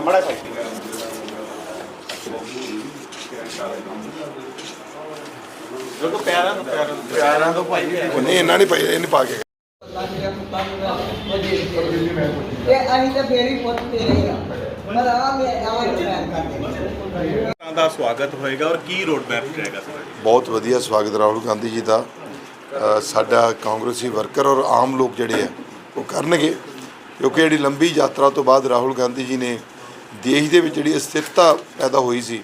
ਮੜਾ ਪਿਆਰਾਂ ਪਿਆਰਾਂ ਤੋਂ ਭਾਈ ਨਹੀਂ ਇਹਨਾਂ ਪਾ ਕੇ ਦਾ ਸਵਾਗਤ ਹੋਏਗਾ ਔਰ ਕੀ ਰੋਡ ਮੈਪ ਰਹੇਗਾ ਸਰ ਬਹੁਤ ਵਧੀਆ ਸਵਾਗਤ ਰਾਹੁਲ ਗਾਂਧੀ ਜੀ ਦਾ। ਸਾਡਾ ਕਾਂਗਰਸੀ ਵਰਕਰ ਔਰ ਆਮ ਲੋਕ ਜਿਹੜੇ ਆ ਉਹ ਕਰਨਗੇ ਕਿਉਂਕਿ ਜਿਹੜੀ ਲੰਬੀ ਯਾਤਰਾ ਤੋਂ ਬਾਅਦ ਰਾਹੁਲ ਗਾਂਧੀ ਜੀ ਨੇ ਦੇਸ਼ ਦੇ ਵਿੱਚ ਜਿਹੜੀ ਅਸਥਿਰਤਾ ਪੈਦਾ ਹੋਈ ਸੀ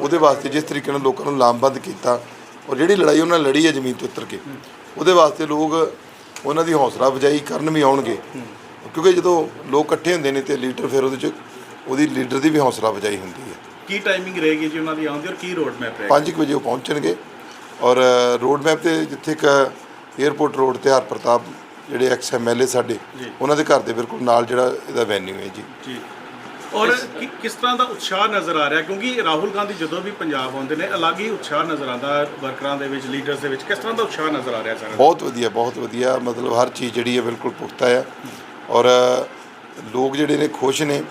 ਉਹਦੇ ਵਾਸਤੇ ਜਿਸ ਤਰੀਕੇ ਨਾਲ ਲੋਕਾਂ ਨੂੰ ਲਾਮਬੰਦ ਕੀਤਾ ਔਰ ਜਿਹੜੀ ਲੜਾਈ ਉਹਨਾਂ ਲੜੀ ਹੈ ਜ਼ਮੀਨ ਤੋਂ ਉਤਰ ਕੇ ਉਹਦੇ ਵਾਸਤੇ ਲੋਕ ਉਹਨਾਂ ਦੀ ਹੌਸਲਾ ਅਫਜ਼ਾਈ ਕਰਨ ਵੀ ਆਉਣਗੇ। ਕਿਉਂਕਿ ਜਦੋਂ ਲੋਕ ਇਕੱਠੇ ਹੁੰਦੇ ਨੇ ਤੇ ਲੀਡਰ ਫਿਰ ਉਹਦੇ ਚ ਉਹਦੀ ਲੀਡਰ ਦੀ ਵੀ ਹੌਸਲਾ ਅਫਜ਼ਾਈ ਹੁੰਦੀ ਹੈ। ਕੀ ਟਾਈਮਿੰਗ ਰਹੇਗੀ ਜੀ ਉਹਨਾਂ ਦੀ? ਆਉਣ ਦੀ ਔਰ ਕੀ ਰੋਡ ਮੈਪ ਰਹੇਗਾ 5 ਵਜੇ ਉਹ ਪਹੁੰਚਣਗੇ ਔਰ ਰੋਡ ਮੈਪ ਤੇ ਜਿੱਥੇ ਇੱਕ 에어ਪੋਰਟ ਰੋਡ ਤੇ ਹਰ ਪ੍ਰਤਾਪ ਜਿਹੜੇ ਐਕਸ ਐਮਐਲਏ ਸਾਡੇ। ਉਹਨਾਂ ਦੇ ਘਰ ਦੇ ਬਿਲਕੁਲ ਨਾਲ ਜਿਹੜਾ ਇਹਦਾ ਵੈਨਿਊ ਹੈ ਜੀ। ਜੀ। ਔਰ ਕਿਸ ਤਰ੍ਹਾਂ ਦਾ ਉਤਸ਼ਾਹ ਨਜ਼ਰ ਆ ਰਿਹਾ? ਕਿਉਂਕਿ ਰਾਹੁਲ ਗਾਂਧੀ ਜਦੋਂ ਵੀ ਪੰਜਾਬ ਆਉਂਦੇ ਨੇ ਅਲੱਗ ਹੀ ਉਤਸ਼ਾਹ ਨਜ਼ਰ ਆਉਂਦਾ ਵਰਕਰਾਂ ਦੇ ਵਿੱਚ ਲੀਡਰਸ ਦੇ ਵਿੱਚ। ਕਿਸ ਤਰ੍ਹਾਂ ਦਾ ਉਤਸ਼ਾਹ ਨਜ਼ਰ ਆ ਰਿਹਾ ਸਰ ਬਹੁਤ ਵਧੀਆ ਬਹੁਤ ਵਧੀਆ। ਮਤਲਬ ਹਰ ਚੀਜ਼ ਜਿਹੜੀ ਹੈ ਬਿਲਕੁਲ ਪੁਖਤਾ ਹੈ। ਔਰ ਲੋਕ ਜਿਹੜੇ ਨੇ ਖੁਸ਼ ਨੇ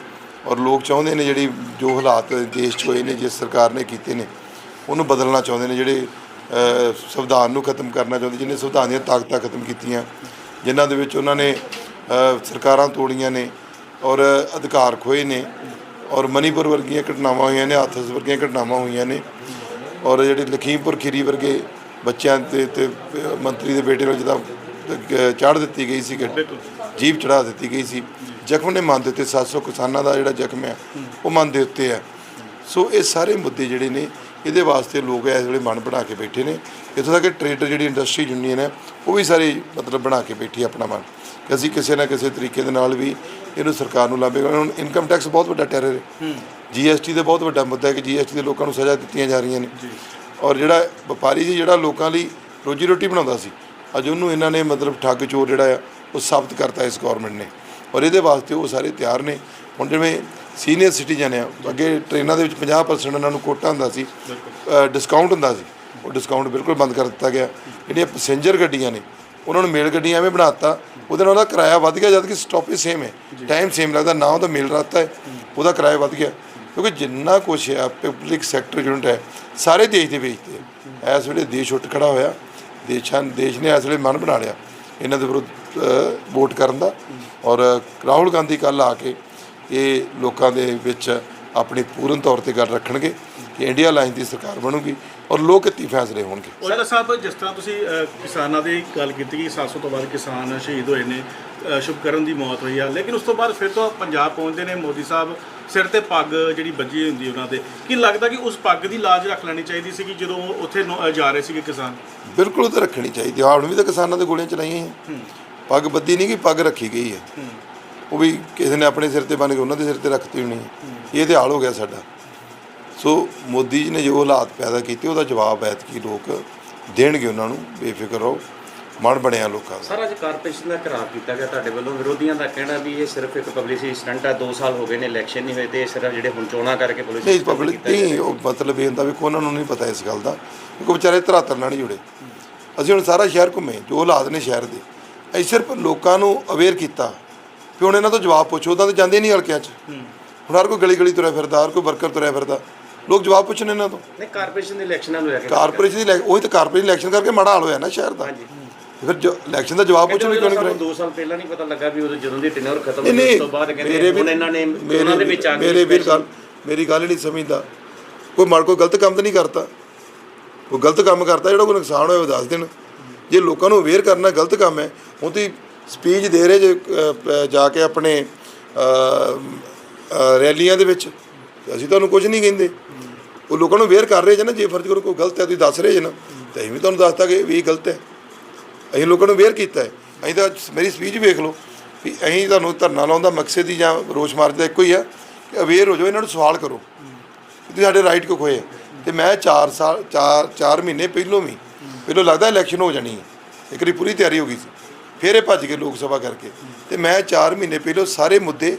ਔਰ ਲੋਕ ਚਾਹੁੰਦੇ ਨੇ ਜਿਹੜੀ ਜੋ ਹਾਲਾਤ ਦੇਸ਼ 'ਚ ਹੋਏ ਨੇ ਜਿਸ ਸਰਕਾਰ ਨੇ ਕੀਤੇ ਨੇ ਉਹਨੂੰ ਬਦਲਣਾ ਚਾਹੁੰਦੇ ਨੇ। ਜਿਹੜੇ ਸੰਵਿਧਾਨ ਨੂੰ ਖਤਮ ਕਰਨਾ ਚਾਹੁੰਦੇ ਜਿਹਨੇ ਸੰਵਿਧਾਨ ਦੀਆਂ ਤਾਕਤਾਂ ਖਤਮ ਕੀਤੀਆਂ ਜਿਨ੍ਹਾਂ ਦੇ ਵਿੱਚ ਉਹਨਾਂ ਨੇ ਸਰਕਾਰਾਂ ਤੋੜੀਆਂ ਨੇ ਔਰ ਅਧਿਕਾਰ ਖੋਏ ਨੇ ਔਰ ਮਨੀਪੁਰ ਵਰਗੀਆਂ ਘਟਨਾਵਾਂ ਹੋਈਆਂ ਨੇ, ਹਾਥਰਸ ਵਰਗੀਆਂ ਘਟਨਾਵਾਂ ਹੋਈਆਂ ਨੇ ਔਰ ਜਿਹੜੇ ਲਖੀਮਪੁਰ ਖੀਰੀ ਵਰਗੇ ਬੱਚਿਆਂ ਤੇ ਤੇ, ਮੰਤਰੀ ਦੇ ਬੇਟੇ ਨੂੰ ਜਿਹਦਾ ਚਾੜ ਦਿੱਤੀ ਗਈ ਸੀ ਬਿਲਕੁਲ ਜੀਪ ਚੜਾ ਦਿੱਤੀ ਗਈ ਸੀ। ਜ਼ਖਮ ਨੇ ਮਨ ਦੇ ਉੱਤੇ 700 ਕਿਸਾਨਾਂ ਦਾ ਜਿਹੜਾ ਜ਼ਖਮ ਹੈ ਉਹ ਮਨ ਦੇ ਉੱਤੇ ਹੈ ਸੋ ਇਹ ਸਾਰੇ ਮੁੱਦੇ ਜਿਹੜੇ ਨੇ, ਇਹਦੇ ਵਾਸਤੇ ਲੋਕ ਇਸ ਵੇਲੇ ਮਨ ਬਣਾ ਕੇ ਬੈਠੇ ਨੇ। ਇੱਥੋਂ ਤੱਕ ਕਿ ਟ੍ਰੇਡਰ ਜਿਹੜੀ ਇੰਡਸਟਰੀ ਯੂਨੀਅਨ ਹੈ ਉਹ ਵੀ ਸਾਰੇ ਮਤਲਬ ਬਣਾ ਕੇ ਬੈਠੀ ਆਪਣਾ ਮਨ ਕਿ ਅਸੀਂ ਕਿਸੇ ਨਾ ਕਿਸੇ ਤਰੀਕੇ ਦੇ ਨਾਲ ਵੀ ਇਹਨੂੰ ਸਰਕਾਰ ਨੂੰ ਲਾਭੇਗਾ ਹੁਣ ਇਨਕਮ ਟੈਕਸ ਬਹੁਤ ਵੱਡਾ ਟੈਰਰ ਹੈ। ਜੀਐਸਟੀ ਦਾ ਬਹੁਤ ਵੱਡਾ ਮੁੱਦਾ ਹੈ ਕਿ ਜੀਐਸਟੀ ਦੇ ਲੋਕਾਂ ਨੂੰ ਸਜ਼ਾ ਦਿੱਤੀਆਂ ਜਾ ਰਹੀਆਂ ਨੇ। ਔਰ ਜਿਹੜਾ ਵਪਾਰੀ ਸੀ ਜਿਹੜਾ ਲੋਕਾਂ ਲਈ ਰੋਜੀ ਰੋਟੀ ਬਣਾਉਂਦਾ ਸੀ ਅੱਜ ਉਹਨੂੰ ਇਹਨਾਂ ਨੇ ਮਤਲਬ ਠੱਗ ਚੋਰ ਜਿਹੜਾ ਆ ਉਹ ਸਾਬਤ ਕਰਤਾ ਇਸ ਗਵਰਨਮੈਂਟ ਨੇ। ਔਰ ਇਹਦੇ ਵਾਸਤੇ ਉਹ ਸਾਰੇ ਤਿਆਰ ਨੇ। ਹੁਣ ਜਿਵੇਂ ਸੀਨੀਅਰ ਸਿਟੀਜ਼ਨ ਆ ਅੱਗੇ ਟ੍ਰੇਨਾਂ ਦੇ ਵਿੱਚ 50% ਉਹਨਾਂ ਨੂੰ ਕੋਟਾ ਹੁੰਦਾ ਸੀ ਡਿਸਕਾਊਂਟ ਹੁੰਦਾ ਸੀ। ਉਹ ਡਿਸਕਾਊਂਟ ਬਿਲਕੁਲ ਬੰਦ ਕਰ ਦਿੱਤਾ ਗਿਆ। ਜਿਹੜੀਆਂ ਪੈਸੇਂਜਰ ਗੱਡੀਆਂ ਨੇ ਉਹਨਾਂ ਨੂੰ ਮੇਲ ਗੱਡੀਆਂ ਐਵੇਂ ਬਣਾਤਾ। ਉਹਦੇ ਨਾਲ ਉਹਦਾ ਕਿਰਾਇਆ ਵੱਧ ਗਿਆ ਜਦ ਕਿ ਸਟਾਪੇਜ ਸੇਮ ਹੈ। ਟਾਈਮ ਸੇਮ ਲੱਗਦਾ ਨਾ ਉਹਦਾ ਮੇਲ ਰਾਤਾ ਹੈ ਉਹਦਾ ਕਿਰਾਇਆ ਵੱਧ ਗਿਆ। ਕਿਉਂਕਿ ਜਿੰਨਾ ਕੁਛ ਹੈ ਪਬਲਿਕ ਸੈਕਟਰ ਯੂਨਿਟ ਹੈ ਸਾਰੇ ਦੇਸ਼ ਦੇ ਵੇਚਦੇ ਆ ਇਸ ਵੇਲੇ ਦੇਸ਼ ਉੱਠ ਖੜਾ ਹੋਇਆ। ਦੇਸ਼ਾਂ ਦੇਸ਼ ਨੇ ਇਸ ਵੇਲੇ ਮਨ ਬਣਾ ਲਿਆ ਇਹਨਾਂ ਦੇ ਵਿਰੁੱਧ ਵੋਟ ਕਰਨ ਦਾ। ਔਰ ਰਾਹੁਲ ਗਾਂਧੀ ਕੱਲ ਆ ਕੇ ਇਹ ਲੋਕਾਂ ਦੇ ਵਿੱਚ ਆਪਣੀ ਪੂਰਨ ਤੌਰ ਤੇ ਗੱਲ ਰੱਖਣਗੇ ਕਿ ਇੰਡੀਆ ਲਾਈਨ ਦੀ ਸਰਕਾਰ ਬਣੂਗੀ ਔਰ ਲੋਕ ਹਿੱਤੀ ਫੈਸਲੇ ਹੋਣਗੇ। ਉਹਦਾ ਸਾਹਿਬ ਜਿਸ ਤਰ੍ਹਾਂ ਤੁਸੀਂ ਅ, ਕਿਸਾਨਾਂ ਦੀ ਗੱਲ ਕੀਤੀ ਕਿ 700 ਤੋਂ ਵੱਧ ਕਿਸਾਨ ਸ਼ਹੀਦ ਹੋਏ ਨੇ ਅ, ਸ਼ੁਭਕਰਨ ਦੀ ਮੌਤ ਹੋਈ ਆ ਲੇਕਿਨ ਉਸ ਤੋਂ ਬਾਅਦ ਫਿਰ ਤੋਂ ਪੰਜਾਬ ਪਹੁੰਚਦੇ ਨੇ ਮੋਦੀ ਸਾਹਿਬ ਸਿਰ ਤੇ ਪੱਗ ਜਿਹੜੀ ਬੱਜੀ ਹੁੰਦੀ ਉਹਨਾਂ ਦੇ ਕੀ ਲੱਗਦਾ ਕਿ ਉਸ ਪੱਗ ਦੀ ਲਾਜ ਰੱਖ ਲੈਣੀ ਚਾਹੀਦੀ ਸੀ ਕਿ ਜਦੋਂ ਉਹ ਉੱਥੇ ਨੌ- ਅ, ਜਾ ਰਹੇ ਸੀਗੇ ਕਿਸਾਨ? ਬਿਲਕੁਲ ਉਹ ਤਾਂ ਰੱਖਣੀ ਚਾਹੀਦੀ ਹੈ ਹੁਣ ਵੀ ਤਾਂ ਕਿਸਾਨਾਂ ਦੇ ਗੋਲੀਆਂ ਚਲਾਈਆਂ ਹੈ ਪੱਗ ਬੱਦੀ ਨਹੀਂ ਕਿ ਪੱਗ ਰੱਖੀ ਗਈ ਹੈ। ਉਹ ਵੀ ਕਿਸੇ ਨੇ ਆਪਣੇ ਸਿਰ ਤੇ ਬੰਨ ਕੇ ਉਹਨਾਂ ਦੇ ਸਿਰ ਤੇ ਰੱਖਤੀ ਹੋਣੀ ਇਹ ਤੇ ਹਾਲ ਹੋ ਗਿਆ ਸਾਡਾ। ਸੋ ਮੋਦੀ ਜੀ ਨੇ ਜੋ ਹਾਲਾਤ ਪੈਦਾ ਕੀਤੇ ਉਹਦਾ ਜਵਾਬ ਐਤਕੀ ਲੋਕ ਦੇਣਗੇ ਉਹਨਾਂ ਨੂੰ। ਬੇਫਿਕਰ ਰਹੋ। ਮਨ ਬਣਿਆ ਲੋਕਾਂ ਦਾ। ਸਰ ਅੱਜ ਕਾਰਪੋਰੇਸ਼ਨ ਦਾ ਖਰਾਬ ਕੀਤਾ ਗਿਆ ਤੁਹਾਡੇ ਵੱਲੋਂ। ਵਿਰੋਧੀਆਂ ਦਾ ਕਹਿਣਾ ਵੀ ਇਹ ਸਿਰਫ ਇੱਕ ਪਬਲਿਸਿਟੀ ਸਟੰਟ ਹੈ 2 ਸਾਲ ਹੋ ਗਏ ਨੇ ਇਲੈਕਸ਼ਨ ਨਹੀਂ ਹੋਏ ਤੇ ਇਹ ਸਿਰਫ ਜਿਹੜੇ ਹੁਣ ਚੋਣਾਂ ਕਰਕੇ ਪੁਲਿਸ ਨਹੀਂ ਪਬਲਿਕ ਨਹੀਂ ਉਹ ਮਤਲਬ ਇਹ ਹੁੰਦਾ ਵੀ ਉਹਨਾਂ ਨੂੰ ਨਹੀਂ ਪਤਾ ਇਸ ਗੱਲ ਦਾ। ਕਿਉਂਕਿ ਵਿਚਾਰੇ ਧਰਾਤਰ ਨਾਲ ਨਹੀਂ ਜੁੜੇ। ਅਸੀਂ ਹੁਣ ਸਾਰਾ ਸ਼ਹਿਰ ਘੁੰਮੇ। ਜੋ ਹਾਲਾਤ ਨੇ ਸ਼ਹਿਰ ਦੇ। ਅਸੀਂ ਸਿਰਫ ਲੋਕਾਂ ਨੂੰ ਅਵੇਅਰ ਕੀਤਾ। ਵੀ ਹੁਣ ਇਹਨਾਂ ਤੋਂ ਜਵਾਬ ਪੁੱਛੋ ਤਾਂ ਜਾਂਦੇ ਨਹੀਂ ਹਲਕਿਆਂ 'ਚ। ਹੁਣ ਹਰ ਕੋਈ ਗਲੀ ਗਲੀ ਤੁਰਿਆ ਫਿਰਦਾ ਹਰ ਕੋਈ ਵਰਕਰ ਤੁਰਿਆ ਫਿਰਦਾ। ਲੋਕ ਜਵਾਬ ਪੁੱਛਣ ਇਹਨਾਂ ਤੋਂ। ਨਹੀਂ ਕਾਰਪੋਰੇਸ਼ਨ ਦੇ ਇਲੈਕਸ਼ਨਾਂ ਨੂੰ ਲੈ ਕੇ ਕਾਰਪੋਰੇਸ਼ਨ ਦੀ ਉਹੀ ਤਾਂ ਕਾਰਪੋਰੇਸ਼ਨ ਇਲੈਕਸ਼ਨ ਕਰਕੇ ਮਾੜਾ ਹਾਲ ਹੋਇਆ ਨਾ ਸ਼ਹਿਰ ਦਾ। ਫਿਰ ਜੋ ਇਲੈਕਸ਼ਨ ਦਾ ਜਵਾਬ ਪੁੱਛਣ ਕਿਉਂ ਨਹੀਂ ਕਰਾਈ 2 ਸਾਲ ਪਹਿਲਾਂ ਨਹੀਂ ਪਤਾ ਲੱਗਾ ਵੀ ਉਦੋਂ ਜਦੋਂ ਦੀ ਟੈਨਰ ਖਤਮ ਹੋਈ ਉਸ ਤੋਂ ਬਾਅਦ ਮੇਰੇ ਕਹਿੰਦੇ ਹੁਣ ਇਹਨਾਂ ਨੇ ਉਹਨਾਂ ਦੇ ਵਿੱਚ ਆ ਕੇ ਮੇਰੇ ਵੀਰ ਗੱਲ ਮੇਰੀ ਗੱਲ ਨਹੀਂ ਸਮਝਦਾ। ਕੋਈ ਮਾਰ ਕੋਈ ਗਲਤ ਕੰਮ ਤਾਂ ਨਹੀਂ ਕਰਤਾ। ਕੋਈ ਗਲਤ ਕੰਮ ਕਰਤਾ ਜਿਹੜਾ ਕੋਈ ਨੁਕਸਾਨ ਹੋਇਆ ਉਹ ਦੱਸ ਦੇਣ। ਜੇ ਲੋਕਾਂ ਨੂੰ ਅਵੇਅਰ ਕਰਨਾ ਗਲਤ ਕੰਮ ਹੈ ਹੁਣ ਤੁਸੀਂ ਸਪੀਚ ਦੇ ਰਹੇ ਜੇ ਜਾ ਕੇ ਆਪਣੇ ਰੈਲੀਆਂ ਦੇ ਵਿੱਚ। ਅਸੀਂ ਤੁਹਾਨੂੰ ਕੁਝ ਨਹੀਂ ਕਹਿੰਦੇ। ਉਹ ਲੋਕਾਂ ਨੂੰ ਅਵੇਅਰ ਕਰ ਰਹੇ ਜੇ ਨਾ, ਜੇ ਫਰਜ਼ ਕਰੋ ਕੋਈ ਗਲਤ ਹੈ, ਤੁਸੀਂ ਦੱਸ ਰਹੇ ਜੇ ਨਾ, ਤਾਂ ਅਸੀਂ ਵੀ ਤੁਹਾਨੂੰ ਦੱਸਤਾ ਕਿ ਵੀ ਗਲਤ ਹੈ। ਅਸੀਂ ਲੋਕਾਂ ਨੂੰ ਅਵੇਅਰ ਕੀਤਾ ਹੈ। ਅਸੀਂ ਤਾਂ ਮੇਰੀ ਸਪੀਚ ਵੇਖ ਲਓ ਵੀ ਅਸੀਂ ਤੁਹਾਨੂੰ ਧਰਨਾ ਲਾਉਣ ਦਾ ਮਕਸਦ ਹੀ ਜਾਂ ਰੋਸ ਮਾਰਚ ਦਾ ਇੱਕੋ ਹੀ ਆ ਕਿ ਅਵੇਅਰ ਹੋ ਜਾਓ, ਇਹਨਾਂ ਨੂੰ ਸਵਾਲ ਕਰੋ। ਕਿ ਤੁਸੀਂ ਸਾਡੇ ਰਾਈਟ ਕਿਉਂ ਖੋਏ ਆ? ਤੇ ਮੈਂ 4 ਸਾਲ 4 4 ਮਹੀਨੇ ਪਹਿਲੋਂ ਵੀ, ਪਹਿਲੋਂ ਲੱਗਦਾ ਇਲੈਕਸ਼ਨ ਹੋ ਜਾਣੀ ਹੈ। ਇੱਕ ਵਾਰੀ ਪੂਰੀ ਤਿਆਰੀ ਹੋ ਗਈ ਸੀ। ਫਿਰ ਇਹ ਭੱਜ ਗਏ ਲੋਕ ਸਭਾ ਕਰਕੇ। ਤੇ ਮੈਂ 4 ਮਹੀਨੇ ਪਹਿਲੋਂ ਸਾਰੇ ਮੁੱਦੇ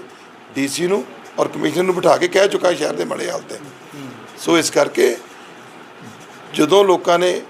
ਡੀਸੀ ਨੂੰ ਔਰ ਕਮਿਸ਼ਨਰ ਨੂੰ ਬਿਠਾ ਕੇ ਕਹਿ ਚੁੱਕਾ ਸ਼ਹਿਰ ਦੇ ਮਾੜੇ ਹਾਲਤ ਹੈ। ਸੋ ਇਸ ਕਰਕੇ ਜਦੋਂ ਲੋਕਾਂ ਨੇ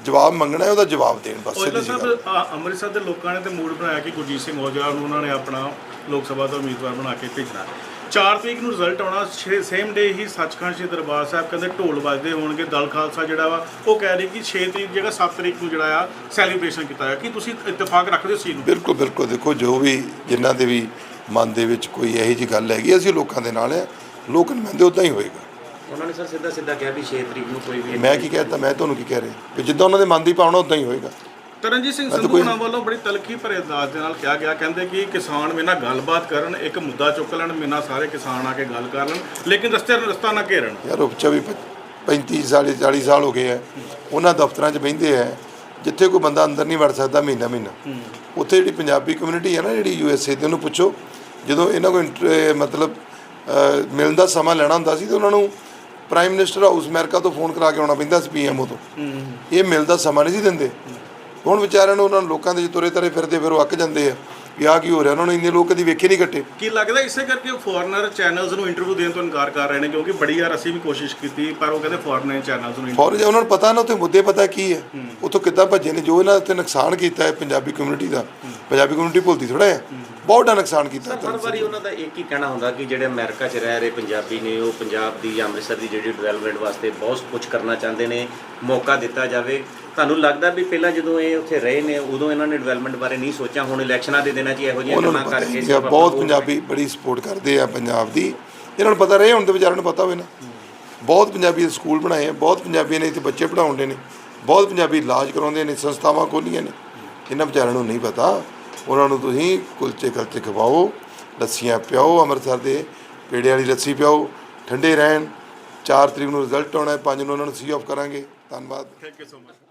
ਜਵਾਬ ਮੰਗਣਾ ਹੈ ਉਹਦਾ ਜਵਾਬ ਦੇਣ ਬਸ ਸਿੱਧੀ ਆ, ਅੰਮ੍ਰਿਤਸਰ ਦੇ ਲੋਕਾਂ ਨੇ ਤੇ ਮੂਡ ਬਣਾਇਆ ਕਿ ਗੁਰਜੀਤ ਸਿੰਘ ਔਜਲਾ ਨੂੰ ਉਹਨਾਂ ਨੇ ਆਪਣਾ ਲੋਕ ਸਭਾ ਦਾ ਉਮੀਦਵਾਰ ਬਣਾ ਕੇ ਭੇਜਣਾ। 4 ਤਰੀਕ ਨੂੰ ਰਿਜ਼ਲਟ ਆਉਣਾ ਸੇਮ ਡੇ ਹੀ ਸੱਚਖੰਡ ਸ਼੍ਰੀ ਦਰਬਾਰ ਸਾਹਿਬ ਕਹਿੰਦੇ ਢੋਲ ਵੱਜਦੇ ਹੋਣਗੇ ਦਲ ਖਾਲਸਾ ਜਿਹੜਾ ਵਾ ਉਹ ਕਹਿ ਰਹੀ ਕਿ 6 ਤਰੀਕ ਜਗ੍ਹਾ 7 ਤਰੀਕ ਨੂੰ ਜਿਹੜਾ ਆ ਸੈਲੀਬ੍ਰੇਸ਼ਨ ਕੀਤਾ ਹੈ ਕੀ ਤੁਸੀਂ ਇਤਫਾਕ ਰੱਖਦੇ ਹੋ ਸੀ ਨੂੰ? ਬਿਲਕੁਲ ਬਿਲਕੁਲ। ਦੇਖੋ ਜੋ ਵੀ ਜਿਨ੍ਹਾਂ ਦੇ ਵੀ ਮਨ ਦੇ ਵਿੱਚ ਕੋਈ ਇਹੋ ਜਿਹੀ ਗੱਲ ਹੈਗੀ ਅਸੀਂ ਲੋਕਾਂ ਦੇ ਨਾਲ ਆ। ਲੋਕ ਨੁਮਾਇੰਦੇ ਉਦਾਂ ਹੀ ਹੋਏਗਾ। ਉਹਨਾਂ ਨੇ ਸਰ ਸਿੱਧਾ ਸਿੱਧਾ ਕਿਹਾ ਵੀ 6 ਤਰੀਕ ਨੂੰ ਕੋਈ ਵੀ ਮੈਂ ਕੀ ਕਹਿਤਾ ਮੈਂ ਤੁਹਾਨੂੰ ਕੀ ਕਹਿ ਰਿਹਾ? ਕਿ ਜਿੱਦਾਂ ਉਹਨਾਂ ਦੇ ਮਨ ਦੀ ਭਾਵਨਾ ਉਦਾਂ ਹੀ ਹੋਏਗਾ। ਤਰਨਜੀਤ ਸਿੰਘ ਸੰਧੂ ਕੋਈ- ਉਹਨਾਂ ਵੱਲੋਂ ਬੜੀ ਤਲਖੀ ਭਰੇ ਅੰਦਾਜ਼ ਦੇ ਨਾਲ ਕਿਹਾ ਗਿਆ ਕਹਿੰਦੇ ਕਿ ਕਿਸਾਨ ਮੇਰੇ ਨਾਲ ਗੱਲਬਾਤ ਕਰਨ ਇੱਕ ਮੁੱਦਾ ਚੁੱਕ ਲੈਣ ਮੇਰੇ ਨਾਲ ਸਾਰੇ ਕਿਸਾਨ ਆ ਕੇ ਗੱਲ ਕਰ ਲੈਣ ਲੇਕਿਨ ਰਸਤੇ ਰਸਤਾ ਨਾ ਘੇਰਨ। ਯਾਰ ਉਹ 24 35 ਸਾਲ 40 ਸਾਲ ਹੋ ਗਏ ਆ। ਉਹਨਾਂ ਦਫ਼ਤਰਾਂ 'ਚ ਬਹਿੰਦੇ ਆ। ਜਿੱਥੇ ਕੋਈ ਬੰਦਾ ਅੰਦਰ ਨਹੀਂ ਵੜ ਸਕਦਾ ਮਹੀਨਾ ਮਹੀਨਾ। ਉੱਥੇ ਜਿਹੜੀ ਪੰਜਾਬੀ ਕਮਿਊਨਿਟੀ ਹੈ ਨਾ ਜਿਹੜੀ ਯੂ ਐਸ ਏ ਤੇ ਉਹਨੂੰ ਪੁੱਛੋ। ਜਦੋਂ ਇਹਨਾਂ ਇੰਟਰ- ਮਤਲਬ ਮਿਲਣ ਦਾ ਸਮਾਂ ਲੈਣਾ ਹੁੰਦਾ ਸੀ ਤੇ ਉਹਨਾਂ ਨੂੰ ਪ੍ਰਾਈਮ ਮਿਨਿਸਟਰ ਹਾਊਸ ਅਮਰੀਕਾ ਤੋਂ ਫੋਨ ਕਰਾ ਕੇ ਆਉਣਾ ਪੈਂਦਾ ਸੀ ਪੀਐਮਓ ਤੋਂ। ਇਹ ਮਿਲਦਾ ਸਮਾਂ ਨਹੀਂ ਸੀ ਦਿੰਦੇ। ਹੁਣ ਵਿਚਾਰਿਆਂ ਨੂੰ ਉਹਨਾਂ ਨੂੰ ਲੋਕਾਂ ਦੇ ਤੁਰੇ ਤਰੇ ਫਿਰਦੇ ਫਿਰ ਉਹ ਅੱਕ ਜਾਂਦੇ ਆ। ਵੀ ਆਹ ਕੀ ਹੋ ਰਿਹਾ? ਉਹਨਾਂ ਨੂੰ ਇੰਨੇ ਲੋਕ ਕਦੀ ਵੇਖੇ ਨਹੀਂ ਕੱਟੇ ਕੀ ਲੱਗਦਾ ਇਸੇ ਕਰਕੇ ਫੋਰਨਰ ਚੈਨਲਸ ਨੂੰ ਇੰਟਰਵਿਊ ਦੇਣ ਤੋਂ ਇਨਕਾਰ ਕਰ ਰਹੇ ਨੇ? ਕਿਉਂਕਿ ਬੜੀ ਵਾਰ ਅਸੀਂ ਵੀ ਕੋਸ਼ਿਸ਼ ਕੀਤੀ ਪਰ ਉਹ ਕਹਿੰਦੇ ਫੋਰਨਰ ਚੈਨਲਸ ਨੂੰ ਫੌਰ ਉਹਨਾਂ ਨੂੰ ਪਤਾ ਨਾ ਉੱਥੇ ਮੁੱਦੇ ਪਤਾ ਕੀ ਹੈ? ਉੱਥੋਂ ਕਿੱਦਾਂ ਭੱਜੇ ਨੇ? ਜੋ ਇਹਨਾਂ ਉੱਤੇ ਨੁਕਸਾਨ ਕੀਤਾ ਹੈ ਪੰਜਾਬੀ ਕਮਿਊਨਿਟੀ ਦਾ। ਪੰਜਾਬੀ ਕਮਿਊਨਿਟੀ ਭੁੱਲਦੀ ਥੋੜਾ ਹੈ। ਬਹੁਤ ਨੁਕਸਾਨ ਕੀਤਾ ਹਰ ਵਾਰੀ ਉਹਨਾਂ ਦਾ ਇੱਕ ਹੀ ਕਹਿਣਾ ਹੁੰਦਾ ਕਿ ਜਿਹੜੇ ਅਮਰੀਕਾ 'ਚ ਰਹਿ ਰਹੇ ਪੰਜਾਬੀ ਨੇ ਉਹ ਪੰਜਾਬ ਦੀ ਜਾਂ ਅੰਮ੍ਰਿਤਸਰ ਦੀ ਜਿਹੜੀ ਡਿਵੈਲਪਮੈਂਟ ਵਾਸਤੇ ਬਹੁਤ ਕੁਝ ਕਰਨਾ ਚਾਹੁੰਦੇ ਨੇ ਮੌਕਾ ਦਿੱਤਾ ਜਾਵੇ। ਤੁਹਾਨੂੰ ਲੱਗਦਾ ਵੀ ਪਹਿਲਾਂ ਜਦੋਂ ਇਹ ਉੱਥੇ ਰਹੇ ਨੇ ਉਦੋਂ ਇਹਨਾਂ ਨੇ ਡਿਵੈਲਪਮੈਂਟ ਬਾਰੇ ਨਹੀਂ ਸੋਚਿਆ? ਹੁਣ ਇਲੈਕਸ਼ਨਾਂ ਦੇ ਦਿਨਾਂ 'ਚ ਇਹੋ ਜਿਹੀਆਂ ਗੱਲਾਂ ਕਰਕੇ ਬਹੁਤ ਪੰਜਾਬੀ ਬੜੀ ਸਪੋਰਟ ਕਰਦੇ ਆ ਪੰਜਾਬ ਦੀ। ਇਹਨਾਂ ਨੂੰ ਪਤਾ ਰਹੇ ਹੁਣ ਤੇ ਵਿਚਾਰਿਆਂ ਨੂੰ ਪਤਾ ਹੋਵੇ ਨਾ। ਬਹੁਤ ਪੰਜਾਬੀ ਦੇ ਸਕੂਲ ਬਣਾਏ ਆ ਬਹੁਤ ਪੰਜਾਬੀਆਂ ਨੇ ਇੱਥੇ ਬੱਚੇ ਪੜਾਉਂਦੇ ਨੇ ਬਹੁਤ ਪੰਜਾਬੀ ਇਲਾਜ ਕਰਾਉਂਦੇ ਨੇ ਸੰਸਥਾਵਾਂ ਖੋਲੀਆਂ ਨੇ। ਇਹਨਾਂ ਵਿਚਾਰਿਆਂ ਨੂੰ ਨਹੀਂ ਪਤਾ। ਉਹਨਾਂ ਨੂੰ ਤੁਸੀਂ ਕੁਲਚੇ ਕਲਚੇ ਖਵਾਓ, ਲੱਸੀਆਂ ਪਿਆਓ, ਅੰਮ੍ਰਿਤਸਰ ਦੇ ਪੇੜੇ ਵਾਲੀ ਲੱਸੀ ਪਿਆਓ, ਠੰਡੇ ਰਹਿਣ। 4 ਤਰੀਕ ਨੂੰ ਰਿਜ਼ਲਟ ਆਉਣਾ ਹੈ 5 ਨੂੰ ਉਹਨਾਂ ਨੂੰ ਸੀ ਆਫ ਕਰਾਂਗੇ। ਧੰਨਵਾਦ। Thank you so much